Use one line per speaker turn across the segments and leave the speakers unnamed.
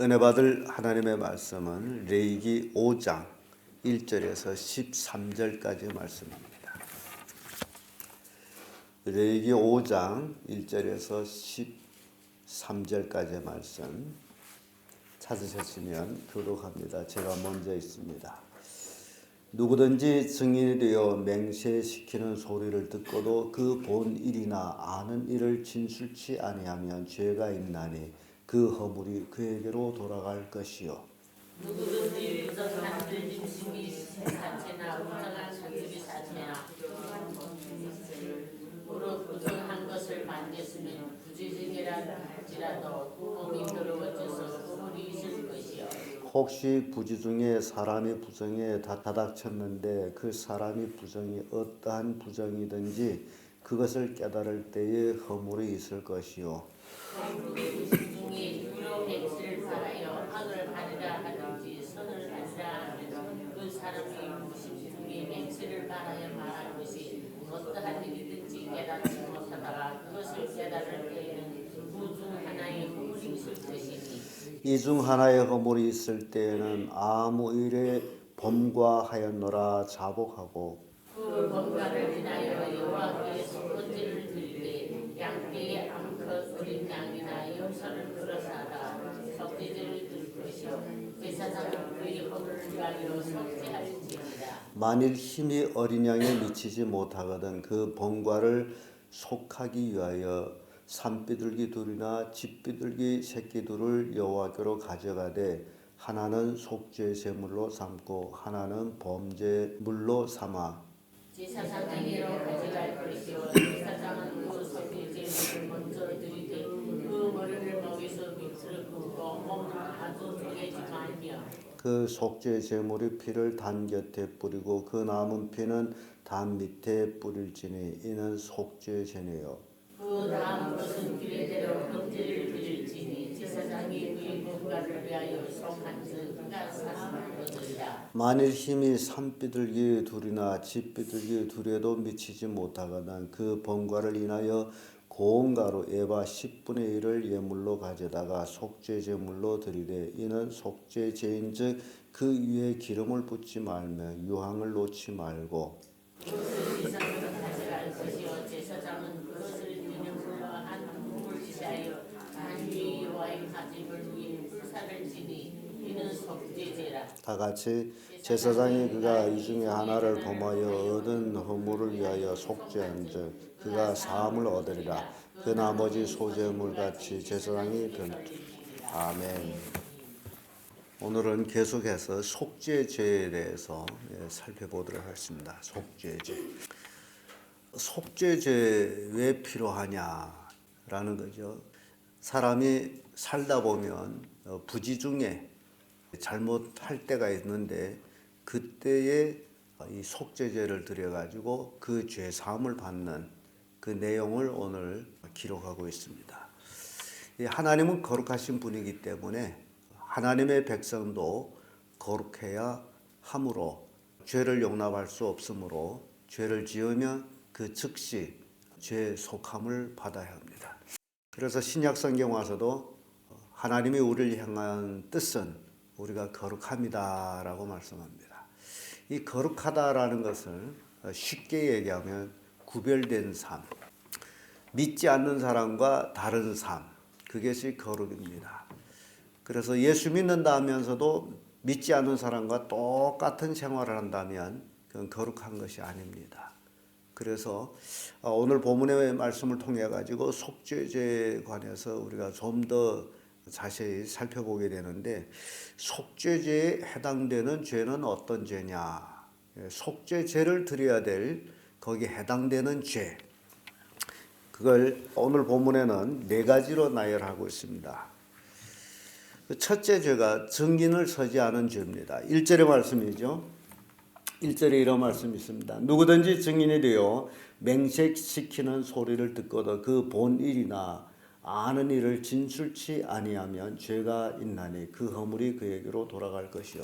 은혜 받을 하나님의 말씀은 레이기 5장 1절에서 13절까지 말씀입니다. 레이기 5장 1절에서 13절까지 말씀 찾으셨으면 교독합니다. 제가 먼저 있습니다. 누구든지 증인이 되어 맹세시키는 소리를 듣고도 그 본 일이나 아는 일을 진술치 아니하면 죄가 있나니 그 허물이 그에게로 돌아갈 것이요.
누구든지 부정한 들짐승이 자체나 부정한 손집이 자체나 무릇 부정한 것을 만졌으면 부지중이라도 구멍이 더러워져서 구물이 있을 것이요.
혹시 부지 중에 사람이 부정에 다 다닥쳤는데 그 사람이 부정이 어떠한 부정이든지 그것을 깨달을 때에 허물이 있을 것이요
깨달을 때에는 그중 하나의 허물이 있을 것이니
이중 하나의 허물이 있을 때에는 아무 일에 범과 하였노라 자복하고
그 범가를 인하여 여호와께서 번제를 드리되 양떼의 암컷 어린 양이나 염소를 끌어사다 석제제를 드릴 것이요 제사장은 그의 허물을 위하여 석제할지니라
만일 힘이 어린 양에 미치지 못하거든 그 번과를 속하기 위하여 산비둘기 둘이나 집비둘기 새끼 둘을 여호와께로 가져가되 하나는 속죄 제물로 삼고 하나는 범죄 물로 삼아.
제사장에게로 가져갈 것이요 제사장은 그 석제제를 먼저 드리되 그 머리를 먹여서 밑으로 굽고 몸을 아주 쪼개지 말며
그 속죄 제물의 피를 단 곁에 뿌리고 그 남은 피는 단 밑에 뿌릴지니 이는 속죄 제네요.
그 다음 것은 규례대로 금제를 드릴지니 제사장이 그의 뭔가를 위하여 속한즉 그가 사슴을 거두리라
만일 힘이 산비둘기 둘이나 집비둘기 둘에도 미치지 못하거든 그 번과를 인하여 고온가루 에바 10분의 1을 예물로 가져다가 속죄 제물로 드리되 이는 속죄 제인즉 그 위에 기름을 붓지 말며 유황을 놓지 말고 다 같이 제사장이 그가 이 중에 하나를 범하여 얻은 허물을 위하여 속죄한즉 그가 사함을 얻으리라 그 나머지 소재물 같이 제사장이 들 아멘. 오늘은 계속해서 속죄죄에 대해서 예, 살펴보도록 하겠습니다. 속죄죄. 속죄죄 왜 필요하냐라는 거죠. 사람이 살다 보면 어, 부지 중에 잘못할 때가 있는데 그때에 이 속죄제를 드려 가지고 그 죄 사함을 받는 그 내용을 오늘 기록하고 있습니다. 이 하나님은 거룩하신 분이기 때문에 하나님의 백성도 거룩해야 함으로 죄를 용납할 수 없으므로 죄를 지으면 그 즉시 죄 속함을 받아야 합니다. 그래서 신약 성경 와서도 하나님이 우리를 향한 뜻은 우리가 거룩합니다라고 말씀합니다. 이 거룩하다라는 것을 쉽게 얘기하면 구별된 삶, 믿지 않는 사람과 다른 삶, 그것이 거룩입니다. 그래서 예수 믿는다 하면서도 믿지 않는 사람과 똑같은 생활을 한다면 그건 거룩한 것이 아닙니다. 그래서 어, 오늘 본문의 말씀을 통해 가지고 속죄죄에 관해서 우리가 좀더 자세히 살펴보게 되는데 속죄죄에 해당되는 죄는 어떤 죄냐? 예, 속죄죄를 드려야 될 거기에 해당되는 죄. 그걸 오늘 본문에는 네 가지로 나열하고 있습니다. 그 첫째 죄가 증인을 서지 않은 죄입니다. 1절의 말씀이죠. 1절에 이런 말씀이 있습니다. 누구든지 증인이 되어 맹색시키는 소리를 듣고도 그본 일이나 아는 일을 진술치 아니하면 죄가 있나니 그 허물이 그에게로 돌아갈 것이요.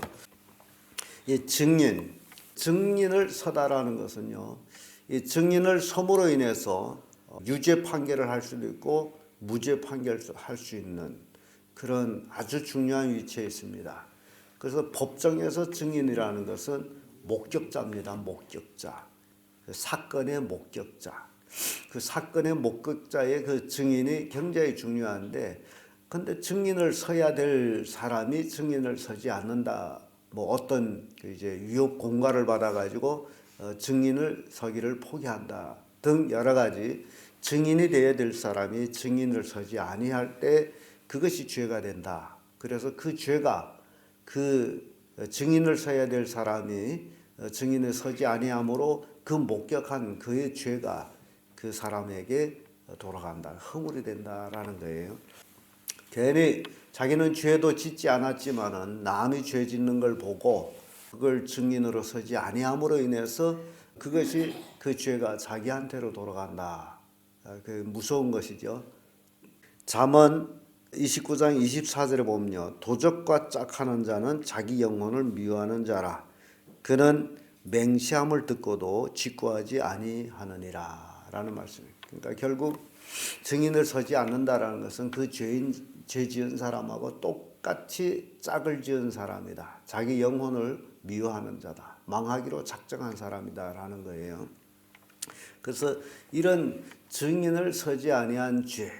이 증인, 증인을 서다라는 것은요. 이 증인을 섬으로 인해서 유죄 판결을 할 수도 있고 무죄 판결을 할 수 있는 그런 아주 중요한 위치에 있습니다. 그래서 법정에서 증인이라는 것은 목격자입니다. 목격자. 그 사건의 목격자. 그 사건의 목격자의 그 증인이 굉장히 중요한데 근데 증인을 서야 될 사람이 증인을 서지 않는다. 뭐 어떤 그 이제 유혹 공갈을 받아 가지고 어, 증인을 서기를 포기한다 등 여러 가지 증인이 되어야 될 사람이 증인을 서지 아니할 때 그것이 죄가 된다. 그래서 그 죄가 그 증인을 서야 될 사람이 어, 증인을 서지 아니함으로 그 목격한 그의 죄가 그 사람에게 돌아간다. 허물이 된다라는 거예요. 괜히 자기는 죄도 짓지 않았지만은 남이 죄 짓는 걸 보고 그걸 증인으로 서지 아니함으로 인해서 그것이 그 죄가 자기한테로 돌아간다. 아, 그 무서운 것이죠. 잠언 29장 24절에 보면요. 도적과 짝하는 자는 자기 영혼을 미워하는 자라. 그는 맹시함을 듣고도 직구하지 아니하느니라. 라는 말씀입니다. 그러니까 결국 증인을 서지 않는다라는 것은 그 죄인 죄 지은 사람하고 똑같이 짝을 지은 사람이다. 자기 영혼을 미워하는 자다. 망하기로 작정한 사람이다 라는 거예요. 그래서 이런 증인을 서지 아니한 죄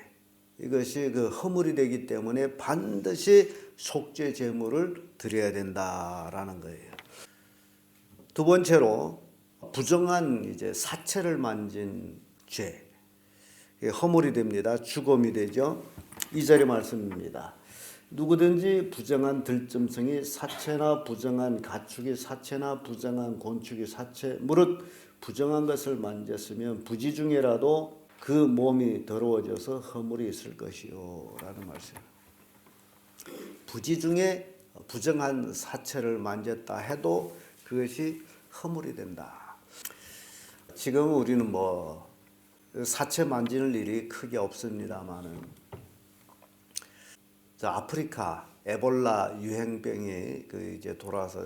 이것이 그 허물이 되기 때문에 반드시 속죄 제물을 드려야 된다라는 거예요. 두 번째로 부정한 이제 사체를 만진 죄 허물이 됩니다. 죽음이 되죠. 이절의 말씀입니다. 누구든지 부정한 들짐승이 사체나 부정한 가축이 사체나 부정한 곤축이 사체 무릇 부정한 것을 만졌으면 부지 중에라도 그 몸이 더러워져서 허물이 있을 것이요 라는 말씀. 부지 중에 부정한 사체를 만졌다 해도 그것이 허물이 된다. 지금 우리는 뭐 사체 만지는 일이 크게 없습니다만은 자, 아프리카 에볼라 유행병이 그 이제 돌아서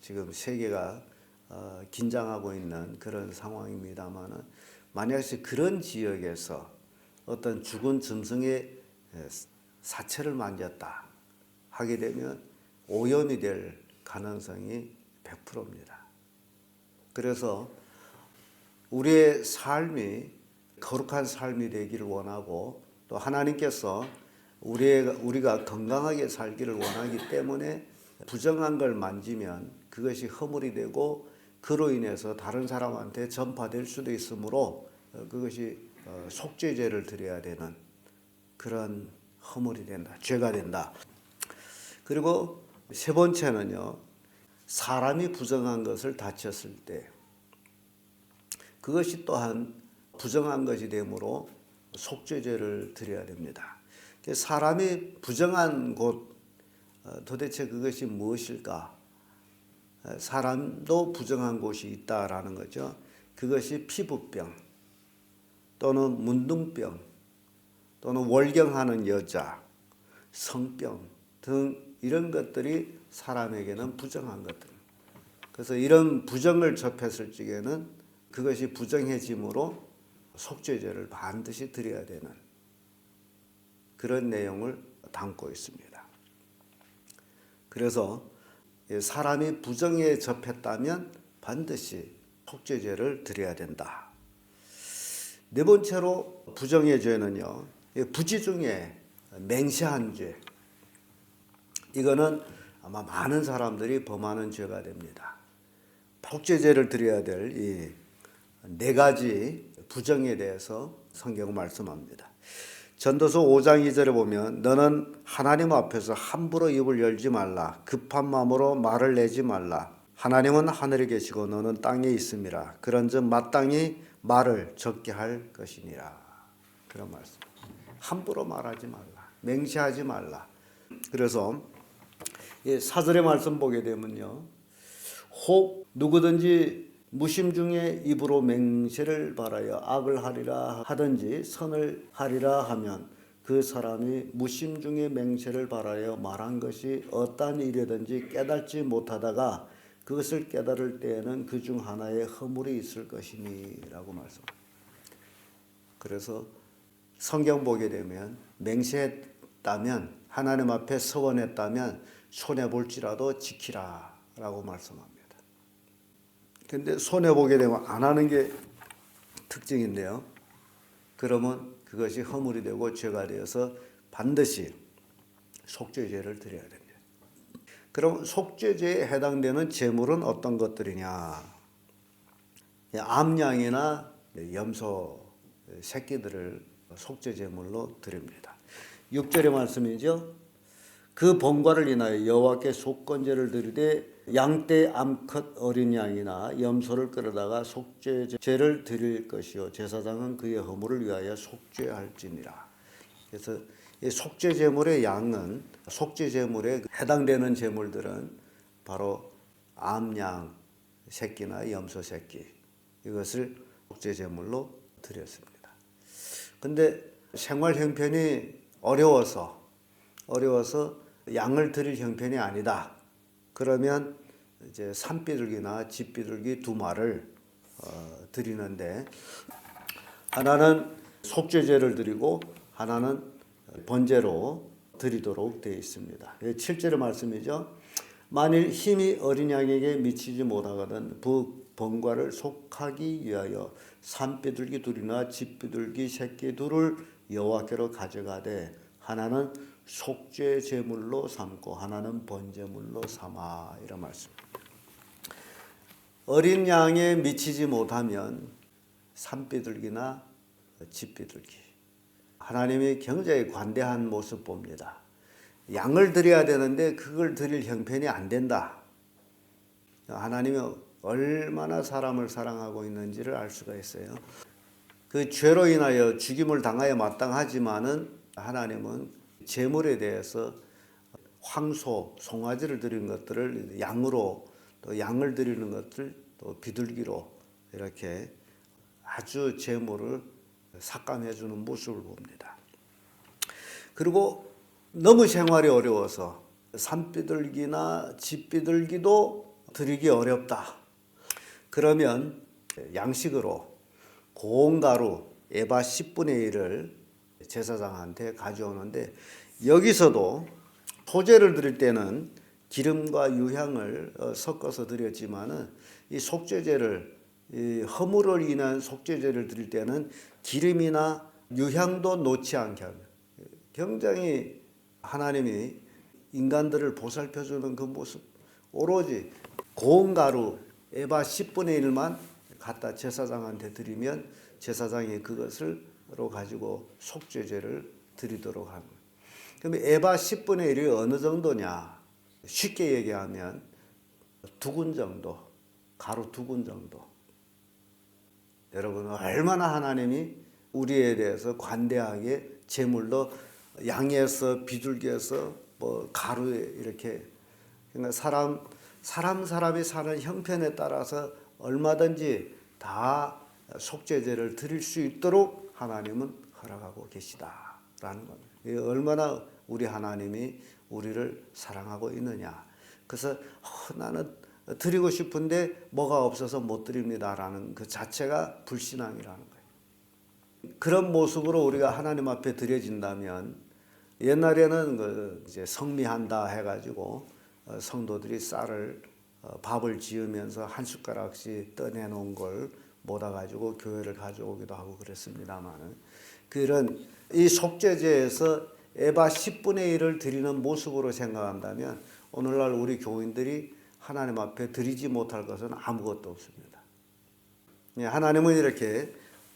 지금 세계가 어, 긴장하고 있는 그런 상황입니다만은 만약에 그런 지역에서 어떤 죽은 짐승의 에, 사체를 만졌다 하게 되면 오염이 될 가능성이 100%입니다. 그래서 우리의 삶이 거룩한 삶이 되기를 원하고 또 하나님께서 우리가, 우리가 건강하게 살기를 원하기 때문에 부정한 걸 만지면 그것이 허물이 되고 그로 인해서 다른 사람한테 전파될 수도 있으므로 어, 그것이 어, 속죄죄를 드려야 되는 그런 허물이 된다. 죄가 된다. 그리고 세 번째는요. 사람이 부정한 것을 다쳤을 때 그것이 또한 부정한 것이 되므로 속죄죄를 드려야 됩니다. 사람이 부정한 곳 어, 도대체 그것이 무엇일까? 어, 사람도 부정한 곳이 있다라는 거죠. 그것이 피부병 또는 문둥병 또는 월경하는 여자, 성병 등 이런 것들이 사람에게는 부정한 것들. 그래서 이런 부정을 접했을 적에는 그것이 부정해짐으로 속죄죄를 반드시 드려야 되는 그런 내용을 담고 있습니다. 그래서 사람이 부정에 접했다면 반드시 속죄죄를 드려야 된다. 네 번째로 부정의 죄는요, 부지 중에 맹세한 죄. 이거는 아마 많은 사람들이 범하는 죄가 됩니다. 속죄죄를 드려야 될 이 네 가지 부정에 대해서 성경은 말씀합니다. 전도서 5장 2절에 보면 너는 하나님 앞에서 함부로 입을 열지 말라. 급한 마음으로 말을 내지 말라. 하나님은 하늘에 계시고 너는 땅에 있음이라. 그런즉 마땅히 말을 적게 할 것이니라. 그런 말씀. 함부로 말하지 말라. 맹세하지 말라. 그래서 사절의 말씀 보게 되면요. 혹 누구든지 무심 중에 입으로 맹세를 바라여 악을 하리라 하든지 선을 하리라 하면 그 사람이 무심 중에 맹세를 바라여 말한 것이 어떠한 일이든지 깨닫지 못하다가 그것을 깨달을 때에는 그 중 하나의 허물이 있을 것이니라고 말씀. 그래서 성경 보게 되면 맹세했다면 하나님 앞에 서원했다면 손해 볼지라도 지키라라고 말씀합니다. 근데 손해 보게 되면 안 하는 게 특징인데요. 그러면 그것이 허물이 되고 죄가 되어서 반드시 속죄제를 드려야 됩니다. 그럼 속죄제에 해당되는 제물은 어떤 것들이냐? 암양이나 염소 새끼들을 속죄 제물로 드립니다. 6절의 말씀이죠. 그 번과를 인하여 여호와께 속건제를 드리되 양떼 암컷 어린 양이나 염소를 끌어다가 속죄제를 드릴 것이요 제사장은 그의 허물을 위하여 속죄할지니라. 그래서 이 속죄 제물의 양은 속죄 제물에 해당되는 제물들은 바로 암양 새끼나 염소 새끼 이것을 속죄 제물로 드렸습니다. 근데 생활 형편이 어려워서 어려워서 양을 드릴 형편이 아니다. 그러면 이제 산비둘기나 집비둘기 두 마를 어, 드리는데 하나는 속죄제를 드리고 하나는 번제로 드리도록 되어 있습니다. 7절의 말씀이죠. 만일 힘이 어린 양에게 미치지 못하거든 부 번과를 속하기 위하여 산비둘기 둘이나 집비둘기 새끼 둘을 여호와께로 가져가되 하나는 속죄 제물로 삼고 하나는 번제물로 삼아 이런 말씀. 어린 양에 미치지 못하면 산비둘기나 집비둘기 하나님이 굉장히 관대한 모습 봅니다. 양을 드려야 되는데 그걸 드릴 형편이 안 된다. 하나님이 얼마나 사람을 사랑하고 있는지를 알 수가 있어요. 그 죄로 인하여 죽임을 당하여 마땅하지만은 하나님은 제물에 대해서 황소, 송아지를 드리는 것들을 양으로 또 양을 드리는 것들 또 비둘기로 이렇게 아주 제물을 삭감해 주는 모습을 봅니다. 그리고 너무 생활이 어려워서 산비둘기나 집비둘기도 드리기 어렵다. 그러면 양식으로 고운 가루 에바 10분의 1을 제사장한테 가져오는데 여기서도 소제를 드릴 때는 기름과 유향을 어, 섞어서 드렸지만은 이 속죄제를 이 허물을 인한 속죄제를 드릴 때는 기름이나 유향도 놓지 않게 합니다. 굉장히 하나님이 인간들을 보살펴 주는 그 모습 오로지 고운 가루 에바 10분의 1만 갖다 제사장한테 드리면 제사장이 그것을 로 가지고 속죄제를 드리도록 합니다. 그럼 에바 10분의 1이 어느 정도냐? 쉽게 얘기하면 두근 정도, 가루 두근 정도. 여러분 얼마나 하나님이 우리에 대해서 관대하게 제물로 양에서 비둘기에서 뭐 가루에 이렇게 그러니까 사람 사람 사람이 사는 형편에 따라서 얼마든지 다 속죄제를 드릴 수 있도록 하나님은 허락하고 계시다라는 겁니다. 얼마나 우리 하나님이 우리를 사랑하고 있느냐. 그래서 어, 나는 드리고 싶은데 뭐가 없어서 못 드립니다라는 그 자체가 불신앙이라는 거예요. 그런 모습으로 우리가 하나님 앞에 드려진다면 옛날에는 그 이제 성미한다 해가지고 어, 성도들이 쌀을 어, 밥을 지으면서 한 숟가락씩 떠내 놓은 걸 모아 가지고 교회를 가져오기도 하고 그랬습니다만은 그런 이 속죄제에서 에바 10분의 1을 드리는 모습으로 생각한다면 오늘날 우리 교인들이 하나님 앞에 드리지 못할 것은 아무것도 없습니다. 예, 하나님은 이렇게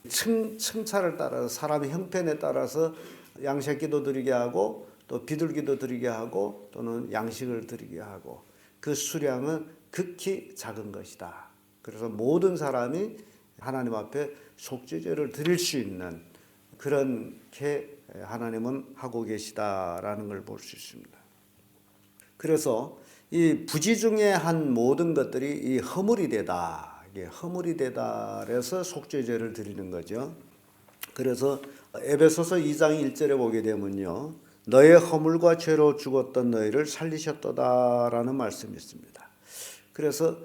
층, 층차를 따라서 사람의 형편에 따라서 양새끼도 드리게 하고 또 비둘기도 드리게 하고 또는 양식을 드리게 하고 그 수량은 극히 작은 것이다. 그래서 모든 사람이 하나님 앞에 속죄제를 드릴 수 있는 그렇게 하나님은 하고 계시다라는 걸 볼 수 있습니다. 그래서 이 부지 중에 한 모든 것들이 이 허물이 되다. 이게 허물이 되다. 그래서 속죄제를 드리는 거죠. 그래서 에베소서 2장 1절에 보게 되면요. 너의 허물과 죄로 죽었던 너희를 살리셨도다라는 말씀이 있습니다. 그래서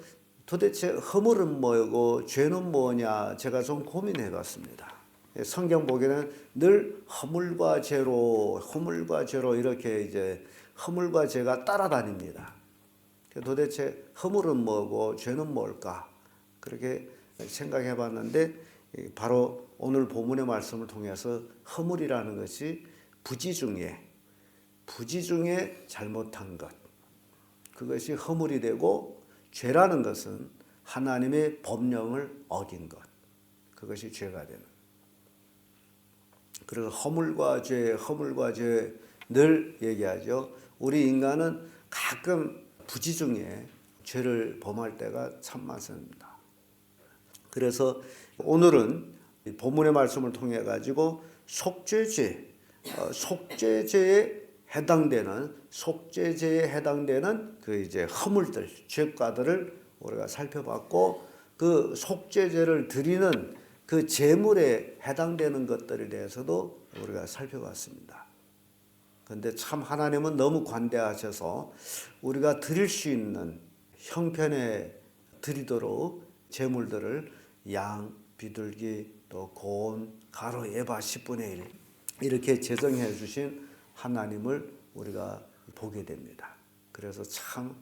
도대체 허물은 뭐고 죄는 뭐냐 제가 좀 고민해 봤습니다. 성경 보기에는 늘 허물과 죄로 허물과 죄로 이렇게 이제 허물과 죄가 따라다닙니다. 도대체 허물은 뭐고 죄는 뭘까? 그렇게 생각해 봤는데 바로 오늘 본문의 말씀을 통해서 허물이라는 것이 부지 중에 부지 중에 잘못한 것 그것이 허물이 되고 죄라는 것은 하나님의 법령을 어긴 것. 그것이 죄가 되는. 그래서 허물과 죄 허물과 죄 늘 얘기하죠. 우리 인간은 가끔 부지 중에 죄를 범할 때가 참 많습니다. 그래서 오늘은 이 본문의 말씀을 통해 가지고 속죄죄, 어, 속죄죄에 해당되는 속죄죄에 해당되는 그 이제 허물들, 죄과들을 우리가 살펴봤고 그 속죄죄를 드리는 그 제물에 해당되는 것들에 대해서도 우리가 살펴봤습니다. 근데 참 하나님은 너무 관대하셔서 우리가 드릴 수 있는 형편에 드리도록 제물들을 양, 비둘기, 또 고온, 가로, 에바 10분의 1 이렇게 제정해 주신 하나님을 우리가 보게 됩니다. 그래서 참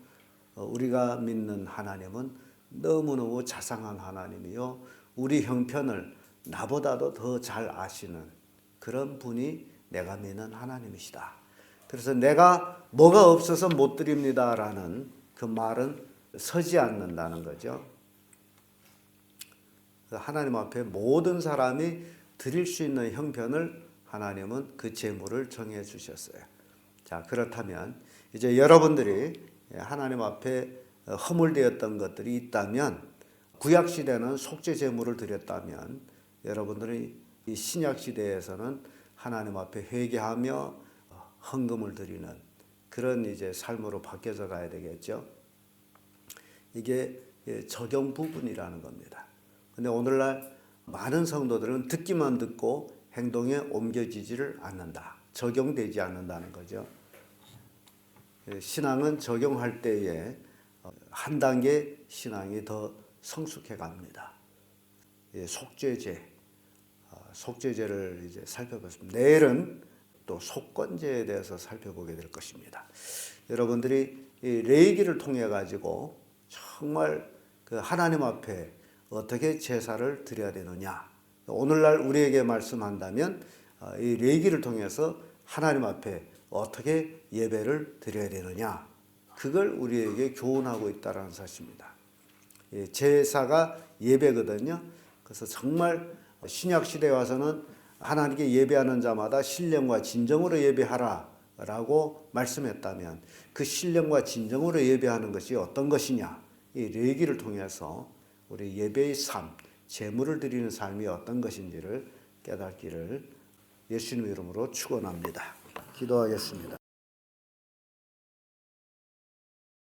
어, 우리가 믿는 하나님은 너무너무 자상한 하나님이요. 우리 형편을 나보다도 더 잘 아시는 그런 분이 내가 믿는 하나님이시다. 그래서 내가 뭐가 없어서 못 드립니다라는 그 말은 서지 않는다는 거죠. 그 하나님 앞에 모든 사람이 드릴 수 있는 형편을 하나님은 그 제물을 정해 주셨어요. 자, 그렇다면 이제 여러분들이 하나님 앞에 허물되었던 것들이 있다면 구약 시대는 속죄 제물을 드렸다면 여러분들이 이 신약 시대에서는 하나님 앞에 회개하며 헌금을 드리는 그런 이제 삶으로 바뀌어져 가야 되겠죠. 이게 적용 부분이라는 겁니다. 근데 오늘날 많은 성도들은 듣기만 듣고 행동에 옮겨지지를 않는다. 적용되지 않는다는 거죠. 예, 신앙은 적용할 때에 어, 한 단계 신앙이 더 성숙해 갑니다. 예, 속죄제, 어, 속죄제를 이제 살펴봤습니다. 내일은 또 속건제에 대해서 살펴보게 될 것입니다. 여러분들이 이 레이기를 통해 가지고 정말 그 하나님 앞에 어떻게 제사를 드려야 되느냐. 오늘날 우리에게 말씀한다면 어, 이 레기를 통해서 하나님 앞에 어떻게 예배를 드려야 되느냐. 그걸 우리에게 교훈하고 있다는 사실입니다. 예, 제사가 예배거든요. 그래서 정말 신약 시대에 와서는 하나님께 예배하는 자마다 신령과 진정으로 예배하라라고 말씀했다면 그 신령과 진정으로 예배하는 것이 어떤 것이냐? 이 레기를 통해서 우리 예배의 삶, 제물을 드리는 삶이 어떤 것인지를 깨닫기를 예수님 이름으로 축원합니다. 기도하겠습니다.